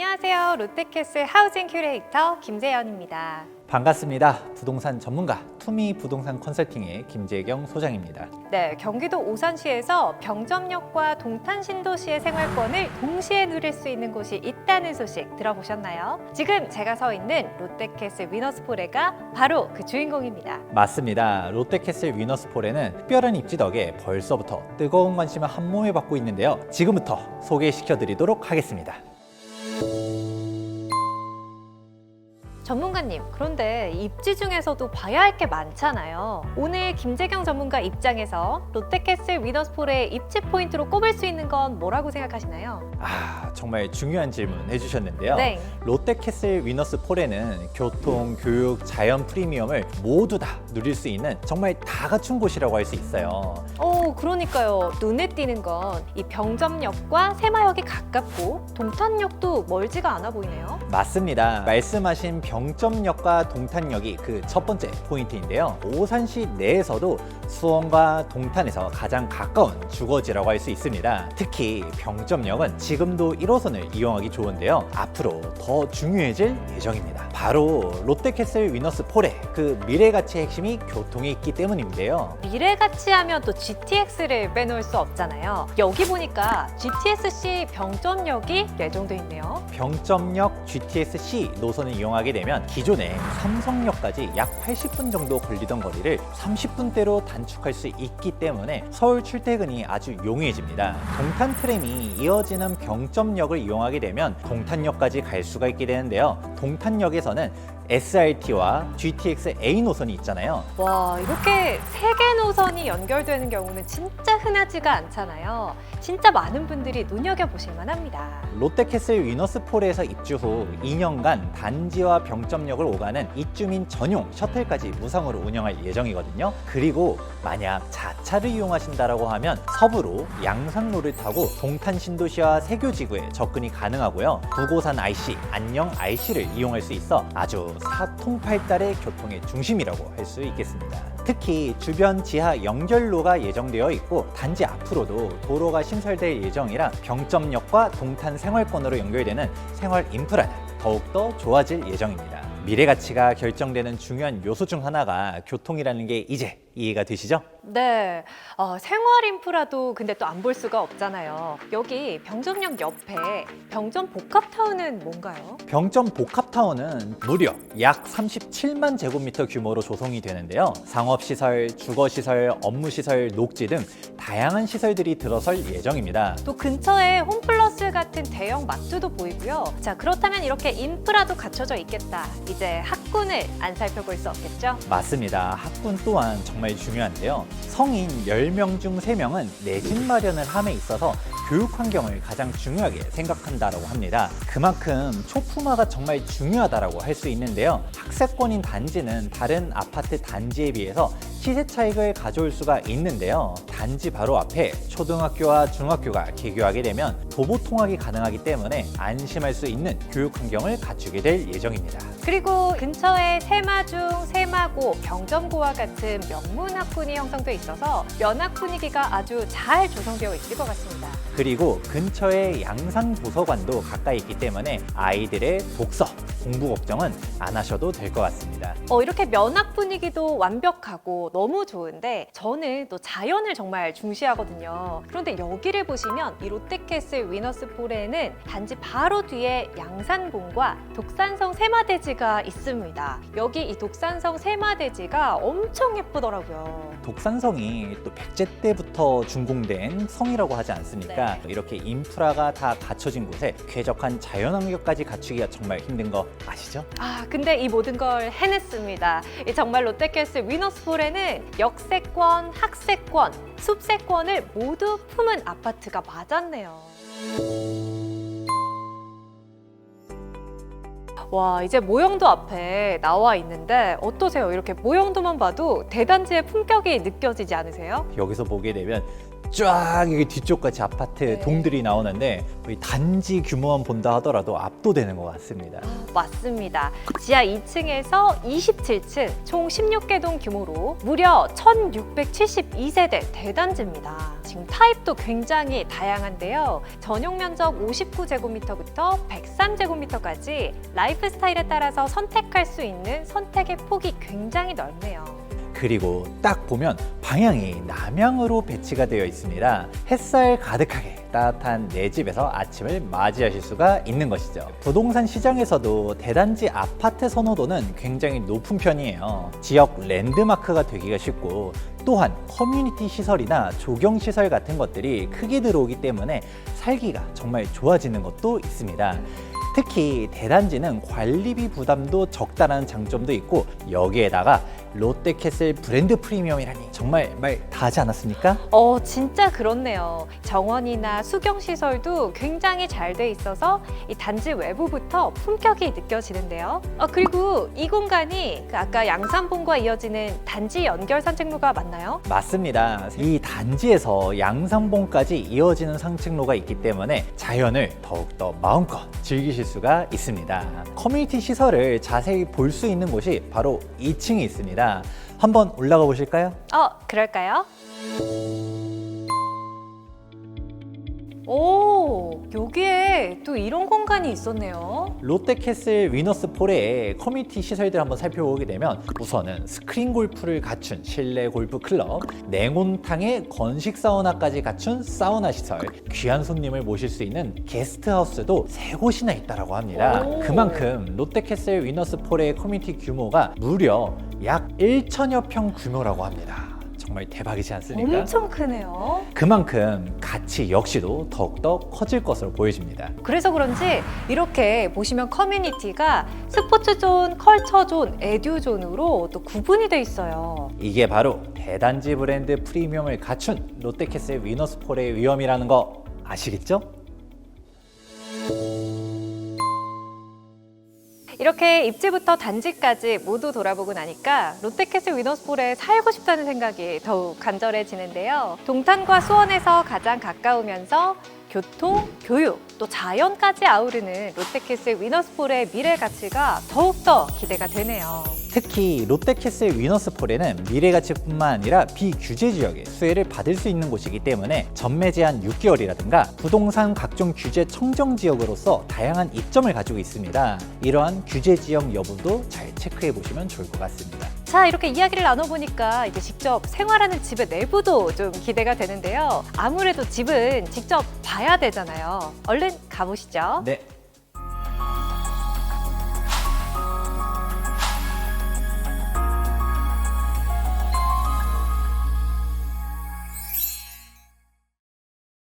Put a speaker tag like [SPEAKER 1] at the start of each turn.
[SPEAKER 1] 안녕하세요. 롯데캐슬 하우징 큐레이터 김재현입니다.
[SPEAKER 2] 반갑습니다. 부동산 전문가 투미 부동산 컨설팅의 김재경 소장입니다.
[SPEAKER 1] 네, 경기도 오산시에서 병점역과 동탄 신도시의 생활권을 동시에 누릴 수 있는 곳이 있다는 소식 들어보셨나요? 지금 제가 서 있는 롯데캐슬 위너스포레가 바로 그 주인공입니다.
[SPEAKER 2] 맞습니다. 롯데캐슬 위너스폴에는 특별한 입지 덕에 벌써부터 뜨거운 관심을 한 몸에 받고 있는데요. 지금부터 소개시켜 드리도록 하겠습니다.
[SPEAKER 1] 전문가님, 그런데 입지 중에서도 봐야 할 게 많잖아요. 오늘 김재경 전문가 입장에서 롯데캐슬 위너스폴의 입지 포인트로 꼽을 수 있는 건 뭐라고 생각하시나요?
[SPEAKER 2] 아, 정말 중요한 질문 해주셨는데요.
[SPEAKER 1] 네.
[SPEAKER 2] 롯데캐슬 위너스폴에는 교통, 교육, 자연 프리미엄을 모두 다 누릴 수 있는 정말 다 갖춘 곳이라고 할 수 있어요.
[SPEAKER 1] 어, 그러니까요. 눈에 띄는 건 이 병점역과 새마역이 가깝고 동탄역도 멀지가 않아 보이네요.
[SPEAKER 2] 맞습니다. 말씀하신 병점역과 동탄역이 그 첫 번째 포인트인데요. 오산시 내에서도 수원과 동탄에서 가장 가까운 주거지라고 할 수 있습니다. 특히 병점역은 지금도 1호선을 이용하기 좋은데요. 앞으로 더 중요해질 예정입니다. 바로 롯데캐슬 위너스 폴의 그 미래 가치의 핵심이 교통에 있기 때문인데요.
[SPEAKER 1] 미래같이 하면 또 GTX를 빼놓을 수 없잖아요. 여기 보니까 GTS-C 병점역이 예정돼 있네요.
[SPEAKER 2] 병점역 GTS-C 노선을 이용하게 되면 기존의 삼성역까지 약 80분 정도 걸리던 거리를 30분대로 단 축할 수 있기 때문에 서울 출퇴근이 아주 용이해집니다. 동탄 트램이 이어지는 병점역을 이용하게 되면 동탄역까지 갈 수가 있게 되는데요. 동탄역에서는 SRT와 GTX A 노선이 있잖아요.
[SPEAKER 1] 와, 이렇게 세 개 노선이 연결되는 경우는 진짜 흔하지가 않잖아요. 진짜 많은 분들이 눈여겨보실 만합니다.
[SPEAKER 2] 롯데캐슬 위너스폴에서 입주 후 2년간 단지와 병점역을 오가는 입주민 전용 셔틀까지 무상으로 운영할 예정이거든요. 그리고 만약 자차를 이용하신다라고 하면 서부로 양산로를 타고 동탄 신도시와 세교지구에 접근이 가능하고요. 부고산 IC, 안녕 IC를 이용할 수 있어 아주 사통팔달의 교통의 중심이라고 할 수 있겠습니다. 특히 주변 지하 연결로가 예정되어 있고 단지 앞으로도 도로가 신설될 예정이라 병점역과 동탄 생활권으로 연결되는 생활 인프라는 더욱더 좋아질 예정입니다. 미래 가치가 결정되는 중요한 요소 중 하나가 교통이라는 게 이제 이해가 되시죠?
[SPEAKER 1] 네, 어, 생활 인프라도 근데 또 안 볼 수가 없잖아요. 여기 병점역 옆에 병점 복합타운은 뭔가요?
[SPEAKER 2] 병점 복합타운은 무려 약 37만 제곱미터 규모로 조성이 되는데요. 상업시설, 주거시설, 업무시설, 녹지 등 다양한 시설들이 들어설 예정입니다.
[SPEAKER 1] 또 근처에 홈플 러스 같은 대형 마트도 보이고요. 자, 그렇다면 이렇게 인프라도 갖춰져 있겠다. 이제 학군을 안 살펴볼 수 없겠죠?
[SPEAKER 2] 맞습니다. 학군 또한 정말 중요한데요. 성인 10명 중 3명은 내 집 마련을 함에 있어서 교육 환경을 가장 중요하게 생각한다라고 합니다. 그만큼 초품화가 정말 중요하다라고 할 수 있는데요. 학세권인 단지는 다른 아파트 단지에 비해서 시세 차익을 가져올 수가 있는데요. 단지 바로 앞에 초등학교와 중학교가 개교하게 되면 도보 통학이 가능하기 때문에 안심할 수 있는 교육 환경을 갖추게 될 예정입니다.
[SPEAKER 1] 그리고 근처에 세마중, 세마고, 병점고와 같은 명문 학군이 형성돼 있어서 면학 분위기가 아주 잘 조성되어 있을 것 같습니다.
[SPEAKER 2] 그리고 근처에 양산 도서관도 가까이 있기 때문에 아이들의 독서, 공부 걱정은 안 하셔도 될 것 같습니다.
[SPEAKER 1] 어, 이렇게 면학 분위기도 완벽하고 너무 좋은데 저는 또 자연을 정말 중시하거든요. 그런데 여기를 보시면 이 롯데캐슬 위너스폴에는 단지 바로 뒤에 양산봉과 독산성 세마대지가 있습니다. 여기 이 독산성 세마대지가 엄청 예쁘더라고요.
[SPEAKER 2] 독산성이 또 백제 때부터 준공된 성이라고 하지 않습니까? 이렇게 인프라가 다 갖춰진 곳에 쾌적한 자연환경까지 갖추기가 정말 힘든 거 아시죠?
[SPEAKER 1] 아, 근데 이 모든 걸 해냈습니다. 이 정말 롯데캐슬 위너스폴에는 역세권, 학세권, 숲세권을 모두 품은 아파트가 맞았네요. 와, 이제 모형도 앞에 나와 있는데 어떠세요? 이렇게 모형도만 봐도 대단지의 품격이 느껴지지 않으세요?
[SPEAKER 2] 여기서 보게 되면 쫙 이게 뒤쪽까지 아파트
[SPEAKER 1] 네.
[SPEAKER 2] 동들이 나오는데 이 단지 규모만 본다 하더라도 압도되는 것 같습니다.
[SPEAKER 1] 맞습니다. 지하 2층에서 27층, 총 16개 동 규모로 무려 1672세대 대단지입니다. 지금 타입도 굉장히 다양한데요. 전용 면적 59제곱미터부터 103제곱미터까지 라이프 스타일에 따라서 선택할 수 있는 선택의 폭이 굉장히 넓네요.
[SPEAKER 2] 그리고 딱 보면 방향이 남향으로 배치가 되어 있습니다. 햇살 가득하게 따뜻한 내 집에서 아침을 맞이하실 수가 있는 것이죠. 부동산 시장에서도 대단지 아파트 선호도는 굉장히 높은 편이에요. 지역 랜드마크가 되기가 쉽고 또한 커뮤니티 시설이나 조경 시설 같은 것들이 크게 들어오기 때문에 살기가 정말 좋아지는 것도 있습니다. 특히 대단지는 관리비 부담도 적다라는 장점도 있고 여기에다가 롯데캐슬 브랜드 프리미엄이라니 정말 말 다 하지 않았습니까?
[SPEAKER 1] 어, 진짜 그렇네요. 정원이나 수경 시설도 굉장히 잘 돼 있어서 이 단지 외부부터 품격이 느껴지는데요. 어, 그리고 이 공간이 그 아까 양산봉과 이어지는 단지 연결 산책로가 맞나요?
[SPEAKER 2] 맞습니다. 이 단지에서 양산봉까지 이어지는 상층로가 있기 때문에 자연을 더욱더 마음껏 즐기실 수가 있습니다. 커뮤니티 시설을 자세히 볼 수 있는 곳이 바로 2층에 있습니다. 한번 올라가 보실까요?
[SPEAKER 1] 어, 그럴까요? 오, 여기에 또 이런 공간이 있었네요.
[SPEAKER 2] 롯데캐슬 위너스 폴의 커뮤니티 시설들 한번 살펴보게 되면 우선은 스크린 골프를 갖춘 실내 골프 클럽, 냉온탕에 건식 사우나까지 갖춘 사우나 시설, 귀한 손님을 모실 수 있는 게스트하우스도 세 곳이나 있다라고 합니다.
[SPEAKER 1] 오.
[SPEAKER 2] 그만큼 롯데캐슬 위너스 폴의 커뮤니티 규모가 무려 약 1천여 평 규모라고 합니다. 정말 대박이지 않습니까?
[SPEAKER 1] 엄청 크네요.
[SPEAKER 2] 그만큼 가치 역시도 더욱더 커질 것으로 보여집니다.
[SPEAKER 1] 그래서 그런지 이렇게 보시면 커뮤니티가 스포츠 존, 컬처 존, 에듀 존으로 또 구분이 돼 있어요.
[SPEAKER 2] 이게 바로 대단지 브랜드 프리미엄을 갖춘 롯데캐슬 위너스폴의 위험이라는 거 아시겠죠?
[SPEAKER 1] 이렇게 입지부터 단지까지 모두 돌아보고 나니까 롯데캐슬 위너스폴에 살고 싶다는 생각이 더욱 간절해지는데요. 동탄과 수원에서 가장 가까우면서 교통, 교육, 또 자연까지 아우르는 롯데캐슬 위너스폴의 미래 가치가 더욱더 기대가 되네요.
[SPEAKER 2] 특히 롯데캐슬 위너스폴에는 미래 가치뿐만 아니라 비규제 지역에 수혜를 받을 수 있는 곳이기 때문에 전매 제한 6개월이라든가 부동산 각종 규제 청정 지역으로서 다양한 이점을 가지고 있습니다. 이러한 규제 지역 여부도 잘 체크해 보시면 좋을 것 같습니다.
[SPEAKER 1] 자, 이렇게 이야기를 나눠보니까 이제 직접 생활하는 집의 내부도 좀 기대가 되는데요. 아무래도 집은 직접 봐야 되잖아요. 얼른 가보시죠.
[SPEAKER 2] 네,